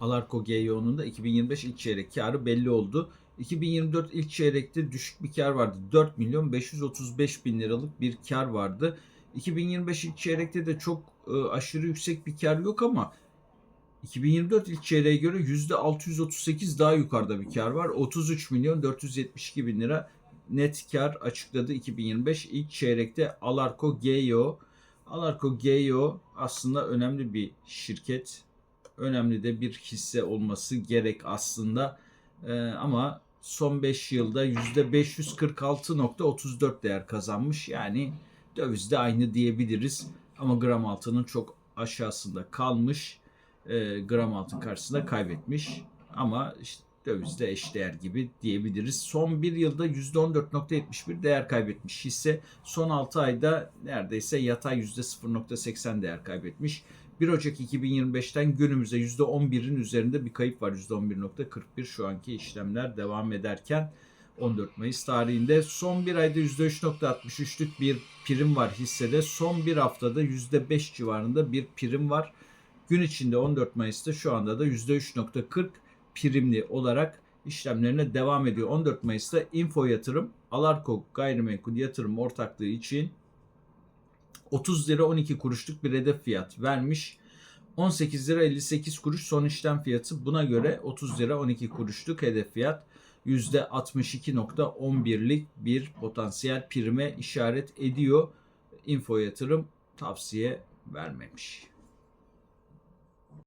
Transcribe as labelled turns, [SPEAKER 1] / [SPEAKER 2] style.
[SPEAKER 1] Alarko GYO'nun da 2025 ilk çeyrek karı belli oldu. 2024 ilk çeyrekte düşük bir kar vardı. 4 milyon 535 bin liralık bir kar vardı. 2025 ilk çeyrekte de çok e, aşırı yüksek bir kar yok ama 2024 ilk çeyreğe göre %638 daha yukarıda bir kar var. 33 milyon 472 bin lira net kar açıkladı 2025 ilk çeyrekte Alarko GEO. Alarko GEO aslında önemli bir şirket. Önemli de bir hisse olması gerek aslında. Ee, ama son 5 yılda %546.34 değer kazanmış. Yani dövizde aynı diyebiliriz. Ama gram altının çok aşağısında kalmış. Ee, gram altın karşısında kaybetmiş. Ama işte dövizde eşdeğer gibi diyebiliriz. Son bir yılda %14.71 değer kaybetmiş hisse. Son 6 ayda neredeyse yatay %0.80 değer kaybetmiş. 1 Ocak 2025'ten günümüze %11'in üzerinde bir kayıp var. %11.41 şu anki işlemler devam ederken 14 Mayıs tarihinde son bir ayda %3.63'lük bir prim var hissede. Son bir haftada %5 civarında bir prim var. Gün içinde 14 Mayıs'ta şu anda da %3.40 primli olarak işlemlerine devam ediyor. 14 Mayıs'ta Info Yatırım, Alarko Gayrimenkul Yatırım Ortaklığı için 30 lira 12 kuruşluk bir hedef fiyat vermiş. 18 lira 58 kuruş son işlem fiyatı. Buna göre 30 lira 12 kuruşluk hedef fiyat %62.11'lik bir potansiyel prime işaret ediyor. Info Yatırım tavsiye vermemiş.